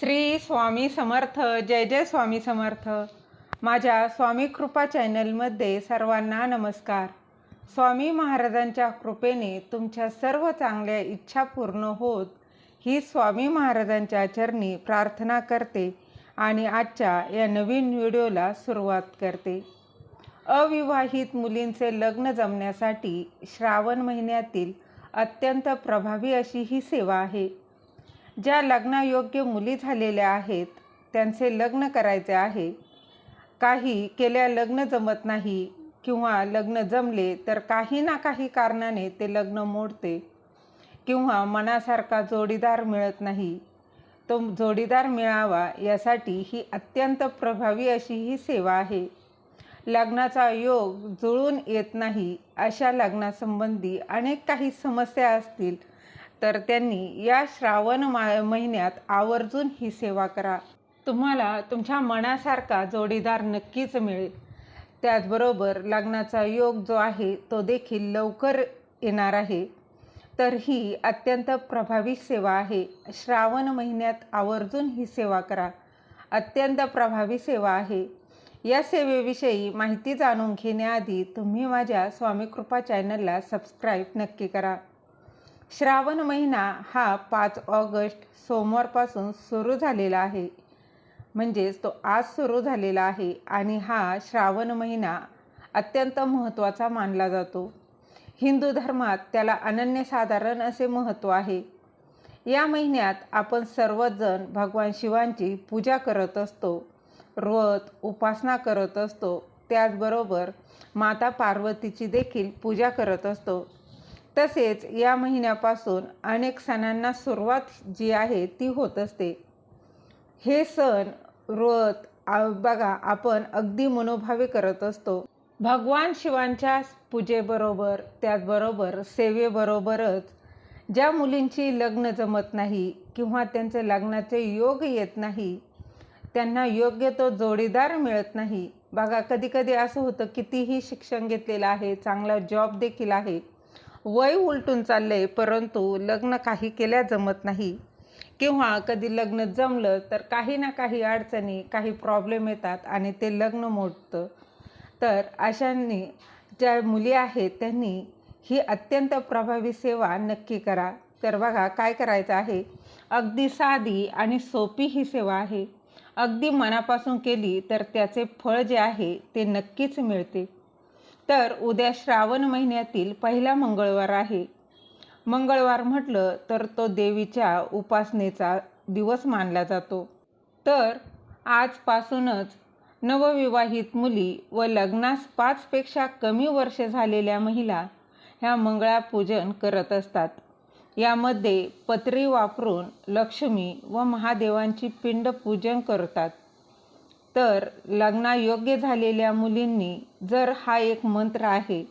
श्री स्वामी समर्थ जय जय स्वामी समर्थ. माझ्या स्वामी कृपा चॅनलमध्ये सर्वांना नमस्कार. स्वामी महाराजांच्या कृपेने तुमच्या सर्व चांगल्या इच्छा पूर्ण होत ही स्वामी महाराजांच्या चरणी प्रार्थना करते आणि आजच्या या नवीन व्हिडिओला सुरुवात करते. अविवाहित मुलींचे लग्न जमण्यासाठी श्रावण महिन्यातील अत्यंत प्रभावी अशी ही सेवा आहे. ज्या लग्नायोग्य मुली झालेल्या आहेत त्यांचे लग्न करायचे आहे. काही केल्या लग्न जमत नाही किंवा लग्न जमले तर काही ना काही कारणाने ते लग्न मोडते किंवा मनासारखा जोडीदार मिळत नाही. तो जोडीदार मिळावा यासाठी ही अत्यंत प्रभावी अशी ही सेवा आहे. लग्नाचा योग जुळून येत नाही अशा लग्नासंबंधी अनेक काही समस्या असतील तर त्यांनी या श्रावण मा महिन्यात आवर्जून ही सेवा करा. तुम्हाला तुमच्या मनासारखा जोडीदार नक्कीच मिळेल. त्याचबरोबर लग्नाचा योग जो आहे तो देखील लवकर येणार आहे. तर ही अत्यंत प्रभावी सेवा आहे. श्रावण महिन्यात आवर्जून ही सेवा करा. अत्यंत प्रभावी सेवा आहे. या सेवेविषयी माहिती जाणून घेण्याआधी तुम्ही माझ्या स्वामी कृपा चॅनलला सबस्क्राईब नक्की करा. श्रावण महिना हा पाच ऑगस्ट सोमवारपासून सुरू झालेला आहे. म्हणजेच तो आज सुरू झालेला आहे आणि हा श्रावण महिना अत्यंत महत्त्वाचा मानला जातो. हिंदू धर्मात त्याला अनन्यसाधारण असे महत्त्व आहे. या महिन्यात आपण सर्वजण भगवान शिवांची पूजा करत असतो व्रत उपासना करत असतो. त्याचबरोबर माता पार्वतीची देखील पूजा करत असतो. तसेच या महिन्यापासून अनेक सणांना सुरुवात जी आहे ती होत असते. हे सण व्रत बघा आपण अगदी मनोभावे करत असतो. भगवान शिवांच्या पूजेबरोबर त्याचबरोबर सेवेबरोबरच ज्या मुलींची लग्न जमत नाही किंवा त्यांचे लग्नाचे योग येत नाही त्यांना योग्य तो जोडीदार मिळत नाही. बघा कधीकधी असं होतं कितीही शिक्षण घेतलेलं आहे चांगला जॉब देखील आहे वय उलटून चाललं आहे परंतु लग्न काही केल्या जमत नाही. किंवा कधी लग्न जमलं तर काही ना काही अडचणी काही प्रॉब्लेम येतात आणि ते लग्न मोडतं. तर अशांनी ज्या मुली आहेत त्यांनी ही अत्यंत प्रभावी सेवा नक्की करा. तर बघा काय करायचं आहे? अगदी साधी आणि सोपी ही सेवा आहे. अगदी मनापासून केली तर त्याचे फळ जे आहे ते नक्कीच मिळते. तर उद्या श्रावण महिन्यातील पहिला मंगळवार आहे. मंगळवार म्हटलं तर तो देवीच्या उपासनेचा दिवस मानला जातो. तर आजपासूनच नवविवाहित मुली व लग्नास पाचपेक्षा कमी वर्ष झालेल्या महिला ह्या मंगळापूजन करत असतात. यामध्ये पत्री वापरून लक्ष्मी व महादेवांची पिंड पूजन करतात. तर लग्नायोग्य झालेल्या मुलींनी जर हा एक मंत्र आहे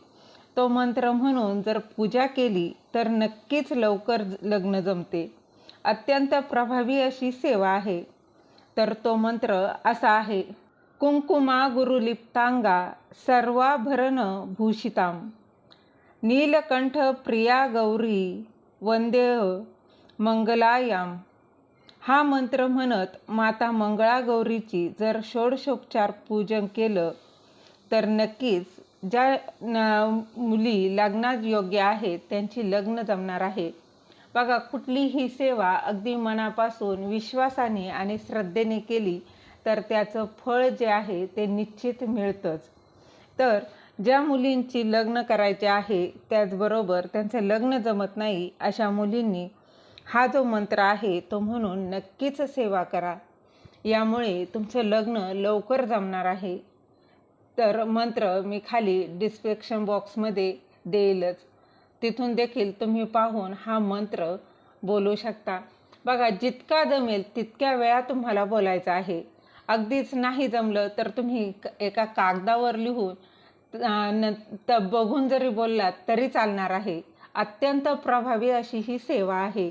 तो मंत्र म्हणून जर पूजा केली तर नक्कीच लवकर लग्न जमते. अत्यंत प्रभावी अशी सेवा आहे. तर तो मंत्र असा आहे कुंकुमा गुरुलिप्तांगा सर्वाभरण भूषिताम। नीलकंठ प्रिया गौरी वंदेह मंगलायाम। हा मंत्र म्हणत माता मंगळागौरीची जर षोडशोपचार पूजन केलं तर नक्कीच ज्या मुली लग्नात योग्य आहेत त्यांची लग्न जमणार आहे. बघा कुठलीही सेवा अगदी मनापासून विश्वासाने आणि श्रद्धेने केली तर त्याचं फळ जे आहे ते निश्चित मिळतंच. तर ज्या मुलींची लग्न करायचे आहे त्याचबरोबर त्यांचं लग्न जमत नाही अशा मुलींनी हा जो मंत्र आहे तो म्हणून नक्कीच सेवा करा. यामुळे तुमचं लग्न लवकर जमणार आहे. तर मंत्र मी खाली डिस्क्रिप्शन बॉक्समध्ये देईलच. तिथून देखील तुम्ही पाहून हा मंत्र बोलू शकता. बघा जितका जमेल तितक्या वेळा तुम्हाला बोलायचं आहे. अगदीच नाही जमलं तर तुम्ही एका कागदावर लिहून न त बघून जरी बोललात तरी चालणार आहे. अत्यंत प्रभावी अशी ही सेवा आहे.